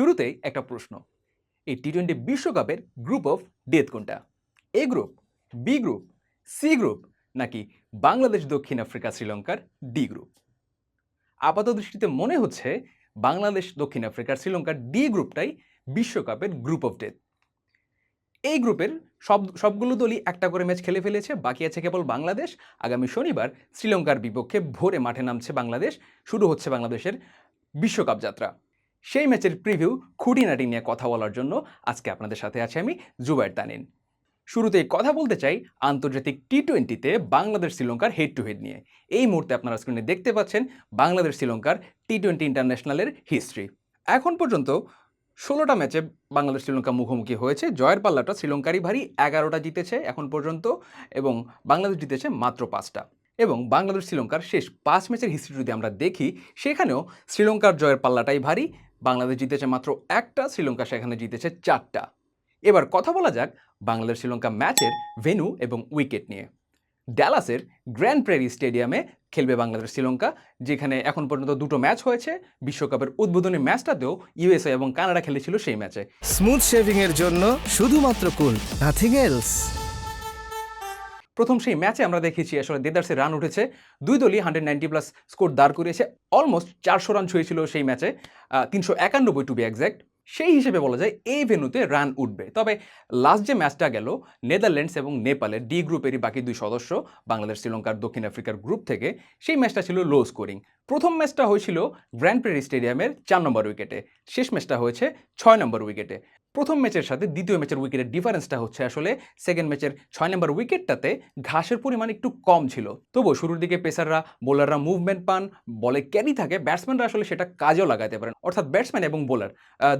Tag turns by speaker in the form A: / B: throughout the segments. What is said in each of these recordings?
A: শুরুতেই একটা প্রশ্ন। এই টি টোয়েন্টি বিশ্বকাপের গ্রুপ অফ ডেথ কোনটা? A group B group C group নাকি বাংলাদেশ, দক্ষিণ আফ্রিকা, শ্রীলঙ্কার ডি গ্রুপ আপাত দৃষ্টিতে মনে হচ্ছে বাংলাদেশ, দক্ষিণ আফ্রিকার শ্রীলঙ্কার ডি গ্রুপটাই বিশ্বকাপের গ্রুপ অফ ডেথ এই গ্রুপের সব, সবগুলো দলই একটা করে ম্যাচ খেলে ফেলেছে, বাকি আছে কেবল বাংলাদেশ। আগামী শনিবার শ্রীলঙ্কার বিপক্ষে ভোরে মাঠে নামছে বাংলাদেশ, শুরু হচ্ছে বাংলাদেশের বিশ্বকাপ যাত্রা। সেই ম্যাচের প্রিভিউ খুঁটিনাটি নিয়ে কথা বলার জন্য আজকে আপনাদের সাথে আছে আমি জুবাইর তানিন। শুরুতেই কথা বলতে চাই আন্তর্জাতিক টি টোয়েন্টিতে বাংলাদেশ শ্রীলঙ্কার হেড টু হেড নিয়ে। এই মুহূর্তে আপনারা স্ক্রিনে দেখতে পাচ্ছেন বাংলাদেশ শ্রীলঙ্কার টি টোয়েন্টি ইন্টারন্যাশনালের হিস্ট্রি এখন পর্যন্ত ষোলোটা ম্যাচে বাংলাদেশ শ্রীলঙ্কা মুখোমুখি হয়েছে, জয়ের পাল্লাটা শ্রীলঙ্কারই ভারী, এগারোটা জিতেছে এখন পর্যন্ত এবং বাংলাদেশ জিতেছে মাত্র পাঁচটা। এবং বাংলাদেশ শ্রীলঙ্কার শেষ পাঁচ ম্যাচের হিস্ট্রি যদি আমরা দেখি, সেখানেও শ্রীলঙ্কার জয়ের পাল্লাটাই ভারী বাংলাদেশ জিতেছে মাত্র একটা, শ্রীলঙ্কা সেখানে জিতেছে চারটা। এবার কথা বলা যাক বাংলাদেশ শ্রীলঙ্কা ম্যাচের ভেন্যু এবং উইকেট নিয়ে। ড্যালাসের গ্র্যান্ড প্রেরি স্টেডিয়ামে খেলবে বাংলাদেশ শ্রীলঙ্কা, যেখানে এখন পর্যন্ত দুটো ম্যাচ হয়েছে। বিশ্বকাপের উদ্বোধনী ম্যাচটাতেও ইউএসএ এবং কানাডা খেলেছিল সেই ম্যাচে।
B: স্মুথ শেভিং এর জন্য শুধুমাত্র কুল নাথিং এলস
A: প্রথম সেই ম্যাচে আমরা দেখেছি আসলে দেদার্সের রান উঠেছে। দুই দলই হান্ড্রেড নাইনটি প্লাস স্কোর দাঁড় করিয়েছে। অলমোস্ট চারশো রান ছুঁয়েছিল সেই ম্যাচে। তিনশো একানব্বই টু বি এক্স্যাক্ট সেই হিসেবে বলা যায় এই ভেন্যুতে রান উঠবে। তবে লাস্ট যে ম্যাচটা গেল নেদারল্যান্ডস এবং নেপালের ডি গ্রুপেরই বাকি দুই সদস্য, বাংলাদেশ, শ্রীলঙ্কার দক্ষিণ আফ্রিকার গ্রুপ থেকে, সেই ম্যাচটা ছিল লো স্কোরিং প্রথম ম্যাচটা হয়েছিল গ্র্যান্ড প্রেরি স্টেডিয়ামের চার নম্বর উইকেটে শেষ ম্যাচটা হয়েছে ছয় নম্বর উইকেটে প্রথম ম্যাচের সাথে দ্বিতীয় ম্যাচের উইকেটের ডিফারেন্সটা হচ্ছে আসলে সেকেন্ড ম্যাচের ছয় নম্বর উইকেটটাতে ঘাসের পরিমাণ একটু কম ছিল। তবুও শুরুর দিকে পেসাররা বোলাররা মুভমেন্ট পান, বলে ক্যারি থাকে ব্যাটসম্যানরা আসলে সেটা কাজেও লাগাতে পারেন। অর্থাৎ ব্যাটসম্যান এবং বোলার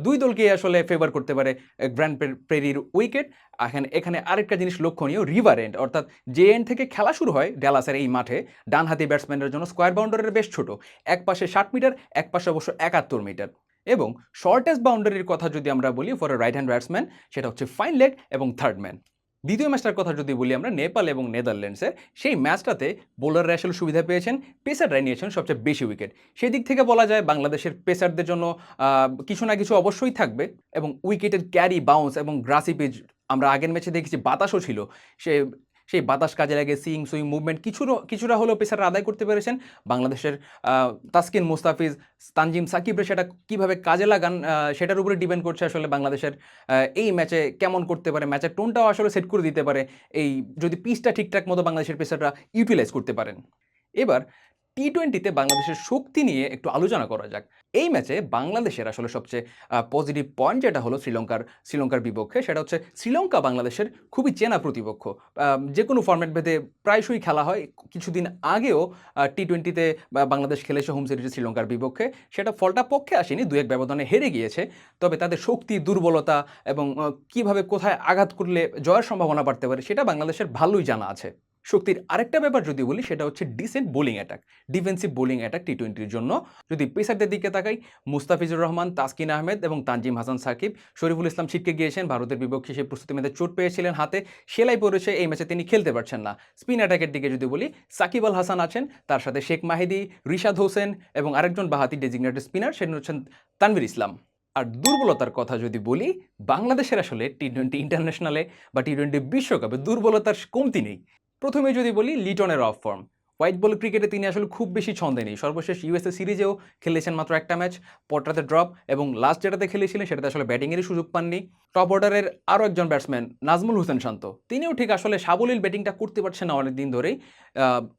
A: দুই দলকে আসলে ফেভার করতে পারে গ্র্যান্ড প্রেরির উইকেট এখানে এখানে আরেকটা জিনিস লক্ষণীয় রিভার এন্ড অর্থাৎ যে এন্ড থেকে খেলা শুরু হয় ড্যালাসের এই মাঠে, ডানহাতি ব্যাটসম্যানের জন্য স্কোয়ার বাউন্ডারের বেশ ছোট, এক পাশে ষাট মিটার এক পাশে অবশ্য একাত্তর মিটার এবং শর্টেস্ট বাউন্ডারির কথা যদি আমরা বলি ফর রাইট হ্যান্ড ব্যাটসম্যান সেটা হচ্ছে ফাইন লেগ এবং থার্ড ম্যান দ্বিতীয় ম্যাচটার কথা যদি বলি আমরা, নেপাল এবং নেদারল্যান্ডসের সেই ম্যাচটাতে বোলাররা আসলে সুবিধা পেয়েছেন, পেসাররাই নিয়েছেন সবচেয়ে বেশি উইকেট সেই দিক থেকে বলা যায় বাংলাদেশের পেসারদের জন্য কিছু না কিছু অবশ্যই থাকবে এবং উইকেটের ক্যারি বাউন্স এবং গ্রাসি পিচ আমরা আগের ম্যাচে দেখেছি, বাতাসও ছিল। সে সেই বাতাস কাজে লাগে সুইং সুইং মুভমেন্ট কিছু কিছুটা হলেও পেশাটা আদায় করতে পেরেছেন। বাংলাদেশের তাস্কিন মুস্তাফিজ, তানজিম সাকিবরে সেটা কীভাবে কাজে লাগান সেটার উপরে ডিপেন্ড করছে আসলে বাংলাদেশের এই ম্যাচে কেমন করতে পারে, ম্যাচের টোনটাও আসলে সেট করে দিতে পারে, এই যদি পিচটা ঠিকঠাক মতো বাংলাদেশের পেশাররা ইউটিলাইজ করতে পারেন। এবার টি টোয়েন্টিতে বাংলাদেশের শক্তি নিয়ে একটু আলোচনা করা যাক। এই ম্যাচে বাংলাদেশের আসলে সবচেয়ে পজিটিভ পয়েন্ট যেটা হলো শ্রীলঙ্কার শ্রীলঙ্কার বিপক্ষে, সেটা হচ্ছে শ্রীলঙ্কা বাংলাদেশের খুবই চেনা প্রতিপক্ষ। যে কোনো ফর্ম্যাট ভেদে প্রায়শই খেলা হয়। কিছুদিন আগেও টি টোয়েন্টিতে বাংলাদেশ খেলেছে হোম সিরিজে শ্রীলঙ্কার বিপক্ষে। সেটা ফলটা পক্ষে আসেনি দু এক ব্যবধানে হেরে গিয়েছে। তবে তাদের শক্তি, দুর্বলতা এবং কীভাবে কোথায় আঘাত করলে জয়ের সম্ভাবনা বাড়তে পারে, সেটা বাংলাদেশের ভালোই জানা আছে। শক্তির আরেকটা ব্যাপার যদি বলি, সেটা হচ্ছে decent bowling attack defensive bowling attack T টোয়েন্টির জন্য। যদি পেসারদের দিকে তাকাই, মুস্তাফিজুর রহমান, তাসকিন আহমেদ এবং তানজিম হাসান সাকিব, শরীফুল ইসলাম ছিটকে গিয়েছেন, ভারতের বিপক্ষে সেই প্রস্তুতি ম্যাচে চোট পেয়েছিলেন হাতে। সেলাই পড়েছে এই ম্যাচে তিনি খেলতে পারছেন না। স্পিন অ্যাটাকের দিকে যদি বলি, সাকিব আল হাসান আছেন, তার সাথে শেখ মাহিদি, রিশাদ হোসেন এবং আরেকজন বাহাতি ডেজিগনেটেড স্পিনার সেটা হচ্ছেন তানভীর ইসলাম। আর দুর্বলতার কথা যদি বলি, বাংলাদেশের আসলে টি টোয়েন্টি ইন্টারন্যাশনালে বা টি টোয়েন্টি বিশ্বকাপে দুর্বলতার কমতি নেই। প্রথমে যদি বলি লিটনের অফ ফর্ম হোয়াইট বল ক্রিকেটে তিনি আসলে খুব বেশি ছন্দে নেই। সর্বশেষ ইউএসএ সিরিজেও খেলেছেন মাত্র একটা ম্যাচ পরটাতে ড্রপ এবং লাস্ট যেটাতে খেলেছিলেন সেটাতে আসলে ব্যাটিংয়েরই সুযোগ পাননি। টপ অর্ডারের আরও একজন ব্যাটসম্যান নাজমুল হোসেন শান্ত। তিনিও ঠিক আসলে সাবলীল ব্যাটিংটা করতে পারছেন না অনেক দিন ধরেই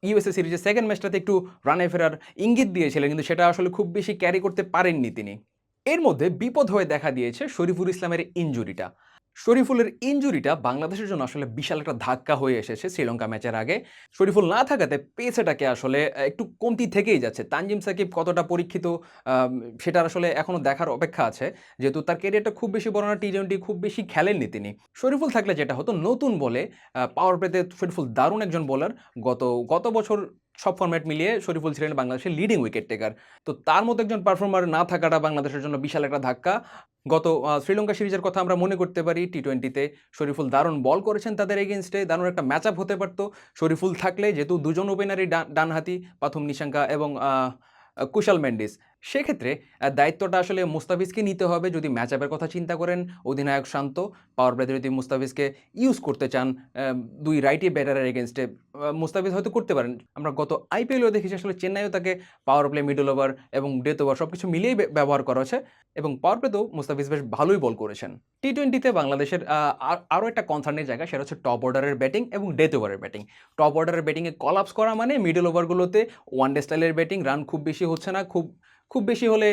A: ইউএসএ সিরিজের সেকেন্ড ম্যাচটাতে একটু রানে ফেরার ইঙ্গিত দিয়েছিলেন, কিন্তু সেটা আসলে খুব বেশি ক্যারি করতে পারেননি তিনি। এর মধ্যে বিপদ হয়ে দেখা দিয়েছে শরীফুল ইসলামের ইনজুরিটা শরীফুলের ইনজুরিটা বাংলাদেশের জন্য আসলে বিশাল একটা ধাক্কা হয়ে এসেছে শ্রীলঙ্কা ম্যাচের আগে। শরীফুল না থাকাতে পেসেটাকে আসলে একটু কমতি থেকেই যাচ্ছে। তানজিম সাকিব কতটা পরীক্ষিত সেটার আসলে এখনও দেখার অপেক্ষা আছে। যেহেতু তার ক্যারিয়ারটা খুব বেশি বড় না টি টোয়েন্টি খুব বেশি খেলেননি তিনি। শরীফুল থাকলে যেটা হতো, নতুন বলে পাওয়ার প্লেতে শরীফুল দারুণ একজন বোলার গত গত বছর সব ফর্ম্যাট মিলিয়ে শরীফুল ছিলেন বাংলাদেশের লিডিং উইকেট টেকার তো তার মতো একজন পারফর্মার না থাকাটা বাংলাদেশের জন্য বিশাল একটা ধাক্কা। গত শ্রীলঙ্কা সিরিজের কথা আমরা মনে করতে পারি টি টোয়েন্টিতে শরীফুল দারুণ বল করেছেন তাদের এগেনস্টে দারুণ একটা ম্যাচ আপ হতে পারতো। শরীফুল থাকলে যেহেতু দুজন ওপেনারই ডানহাতি, প্রথম নিশাঙ্কা এবং কুশাল মেন্ডিস। সেক্ষেত্রে দায়িত্বটা আসলে মুস্তাফিজকে নিতে হবে। যদি ম্যাচ আপের কথা চিন্তা করেন, অধিনায়ক শান্ত পাওয়ার প্লেতে যদি মুস্তাফিজকে ইউজ করতে চান দুই রাইটি ব্যাটারের এগেনস্টে মুস্তাফিজ হয়তো করতে পারেন। আমরা গত আইপিএলও দেখেছি আসলে চেন্নাইও তাকে পাওয়ার প্লে মিডল ওভার এবং ডেথ ওভার সব কিছু মিলিয়েই ব্যবহার করা হয়েছে এবং পাওয়ার প্লেতেও মুস্তাফিজ বেশ ভালোই বল করেছেন। টি টোয়েন্টিতে বাংলাদেশের আর- আরও একটা কনসার্নের জায়গা, সেটা হচ্ছে টপ অর্ডারের ব্যাটিং এবং ডেথ ওভারের ব্যাটিং টপ অর্ডারের ব্যাটিংয়ে কলাপস করা মানে মিডল ওভারগুলোতে ওয়ান ডে স্টাইলের ব্যাটিং রান খুব বেশি হচ্ছে না, খুব খুব বেশি হলে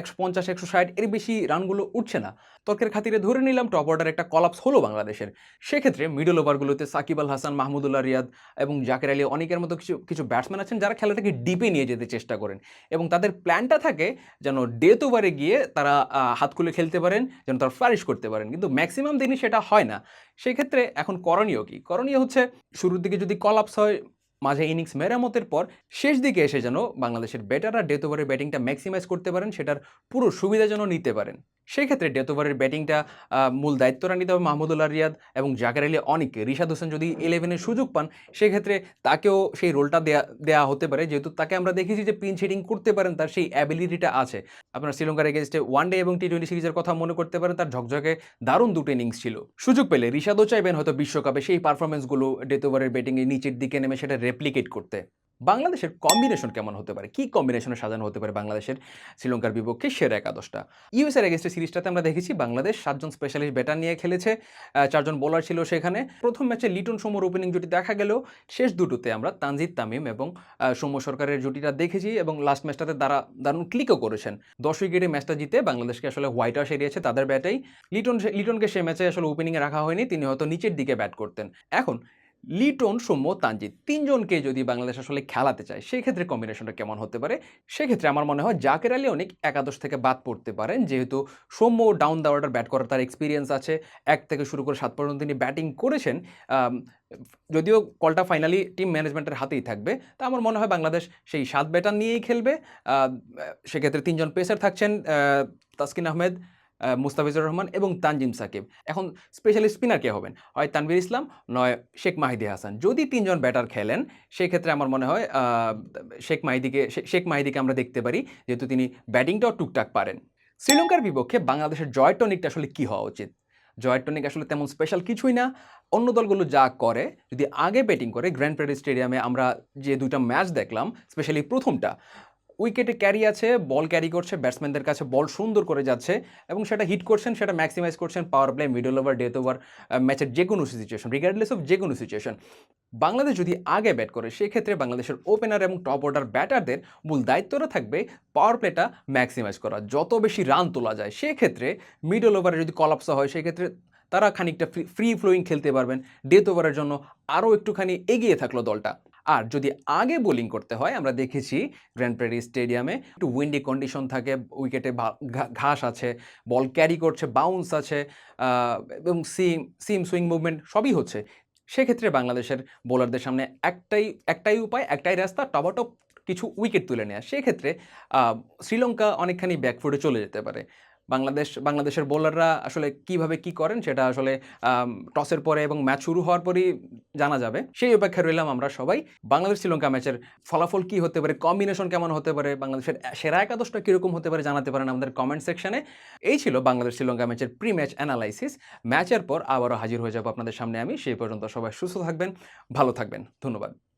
A: একশো পঞ্চাশ, একশো ষাট এর বেশি রানগুলো উঠছে না। তর্কের খাতিরে ধরে নিলাম টপ অর্ডার একটা কলাপস হলো বাংলাদেশের। সেক্ষেত্রে মিডল ওভারগুলোতে সাকিব আল হাসান, মাহমুদুল্লাহ রিয়াদ এবং জাকের আলী অনেকের মতো কিছু কিছু ব্যাটসম্যান আছেন যারা খেলাটাকে ডিপে নিয়ে যেতে চেষ্টা করেন এবং তাদের প্ল্যানটা থাকে যেন ডেথ ওভারে গিয়ে তারা হাত খুলে খেলতে পারেন, যেন তারা ফ্লারিশ করতে পারেন। কিন্তু ম্যাক্সিমাম দিনই সেটা হয় না। সেক্ষেত্রে এখন করণীয় কি? করণীয় হচ্ছে শুরুর দিকে যদি কলাপস হয় মাঝে ইনিংস মেরামতের পর শেষ দিকে এসে যেন বাংলাদেশের ব্যাটাররা ডেথ ওভারের ব্যাটিংটা ম্যাক্সিমাইজ করতে পারেন, সেটার পুরো সুবিধা যেন নিতে পারেন। সেই ক্ষেত্রে ডেথ ওভারের ব্যাটিংটা মূল দায়িত্বটা নিতে হবে মাহমুদুল্লাহ রিয়াদ এবং জাকের আলী অনেককে রিশাদ হোসেন যদি ইলেভেনের সুযোগ পান, সেক্ষেত্রে তাকেও সেই রোলটা দেয়া দেওয়া হতে পারে। যেহেতু তাকে আমরা দেখেছি যে পিন হিটিং করতে পারেন, তার সেই অ্যাবিলিটিটা আছে। আপনার শ্রীলঙ্কার এগেনস্টে ওয়ান ডে এবং টি টোয়েন্টি সিরিজের কথা মনে করতে পারেন, তার ঝকঝকে দারুণ দুটো ইনিংস ছিল। সুযোগ পেলে রিশাদও চাইবেন হয়তো বিশ্বকাপে সেই পারফরমেন্সগুলো ডেথ ওভারের ব্যাটিংয়ে নিচের দিকে নেমে সেটা রেপ্লিকেট করতে। বাংলাদেশের কম্বিনেশন কেমন হতে পারে? কি কম্বিনেশনে সাজানো হতে পারে বাংলাদেশের শ্রীলঙ্কার বিপক্ষে সেরা একাদশটা? ইউএসএর এগেনস্টে সিরিজটাতে আমরা দেখেছি বাংলাদেশ সাতজন স্পেশালিস্ট ব্যাটার নিয়ে খেলেছে চারজন বোলার ছিল সেখানে। প্রথম ম্যাচে লিটন সমর ওপেনিং জুটি দেখা গেলেও শেষ দুটোতে আমরা তানজিদ তামিম এবং সৌম্য সরকারের জুটিটা দেখেছি এবং লাস্ট ম্যাচটাতে তারা দারুণ ক্লিকও করেছেন। দশ উইকেটে ম্যাচটা জিতে বাংলাদেশকে আসলে হোয়াইট হাউস এড়িয়েছে তাদের ব্যাটেই লিটন লিটনকে সে ম্যাচে আসলে ওপেনিংয়ে রাখা হয়নি, তিনি হয়তো নিচের দিকে ব্যাট করতেন। এখন লিটন সৌম্য তানজিদ তিনজনকে যদি বাংলাদেশ আসলে খেলাতে চায় সেক্ষেত্রে কম্বিনেশনটা কেমন হতে পারে? সেক্ষেত্রে আমার মনে হয় জাকের আলী অনেক একাদশ থেকে বাদ পড়তে পারেন। যেহেতু Soumya down the order bat করার তার এক্সপিরিয়েন্স আছে। এক থেকে শুরু করে সাত পর্যন্ত তিনি ব্যাটিং করেছেন। যদিও কলটা ফাইনালি টিম ম্যানেজমেন্টের হাতেই থাকবে তা আমার মনে হয় বাংলাদেশ সেই সাত ব্যাটার নিয়েই খেলবে। সেক্ষেত্রে তিনজন পেসার থাকছেন তাসকিন আহমেদ আহ, মুস্তাফিজুর রহমান এবং তানজিম সাকিব। এখন স্পেশালি স্পিনার কে হবেন? হয় তানভীর ইসলাম, নয় শেখ মাহিদি হাসান। যদি তিনজন ব্যাটার খেলেন, সেক্ষেত্রে আমার মনে হয় শেখ মাহিদিকে শেখ মাহিদিকে আমরা দেখতে পারি, যেহেতু তিনি ব্যাটিংটাও টুকটাক পারেন। শ্রীলঙ্কার বিপক্ষে বাংলাদেশের জয় টনিকটা আসলে কী হওয়া উচিত? জয় টনিক আসলে তেমন স্পেশাল কিছুই না। অন্য দলগুলো যা করে, যদি আগে ব্যাটিং করে গ্র্যান্ড প্যারেড স্টেডিয়ামে আমরা যে দুইটা ম্যাচ দেখলাম স্পেশালি প্রথমটা উইকেটে ক্যারি আছে, বল ক্যারি করছে, ব্যাটসম্যানদের কাছে বল সুন্দর করে যাচ্ছে এবং সেটা হিট করছেন, সেটা ম্যাক্সিমাইজ করছেন power play, middle over, death over ম্যাচের যে কোনো সিচুয়েশন রিগার্ডলেস অফ যে কোনো সিচুয়েশন বাংলাদেশ যদি আগে ব্যাট করে, সেক্ষেত্রে বাংলাদেশের ওপেনার এবং টপ অর্ডার ব্যাটারদের মূল দায়িত্বটা থাকবে পাওয়ার প্লেটা ম্যাক্সিমাইজ করা। যত বেশি রান তোলা যায়, সেক্ষেত্রে মিডল ওভারে যদি কলাপসা হয়, সেক্ষেত্রে তারা খানিকটা ফ্রি ফ্লোয়িং খেলতে পারবেন। ডেথ ওভারের জন্য আরও একটুখানি এগিয়ে থাকল দলটা। আর যদি আগে বোলিং করতে হয়, আমরা দেখেছি গ্র্যান্ড প্রেরি স্টেডিয়ামে একটু উইন্ডি কন্ডিশন থাকে উইকেটে ঘাস আছে বল ক্যারি করছে বাউন্স আছে এবং সিম সিম সুইং মুভমেন্ট সবই হচ্ছে। সেক্ষেত্রে বাংলাদেশের বোলারদের সামনে একটাই একটাই উপায়, একটাই রাস্তা টপাটপ কিছু উইকেট তুলে নেওয়া সেক্ষেত্রে শ্রীলঙ্কা অনেকখানি ব্যাকফুটে চলে যেতে পারে। বাংলাদেশ, বাংলাদেশের বোলাররা আসলে কীভাবে কি করেন সেটা আসলে টসের পরে এবং ম্যাচ শুরু হওয়ার পরই জানা যাবে। সেই অপেক্ষায় রইলাম আমরা সবাই। বাংলাদেশ শ্রীলঙ্কা ম্যাচের ফলাফল কি হতে পারে কম্বিনেশন কেমন হতে পারে, বাংলাদেশের সেরা একাদশটা কীরকম হতে পারে জানাতে পারেন আমাদের কমেন্ট সেকশনে এই ছিল বাংলাদেশ শ্রীলঙ্কা ম্যাচের প্রি ম্যাচ অ্যানালাইসিস ম্যাচের পর আবারও হাজির হয়ে যাব আপনাদের সামনে আমি। সেই পর্যন্ত সবাই সুস্থ থাকবেন, ভালো থাকবেন। ধন্যবাদ।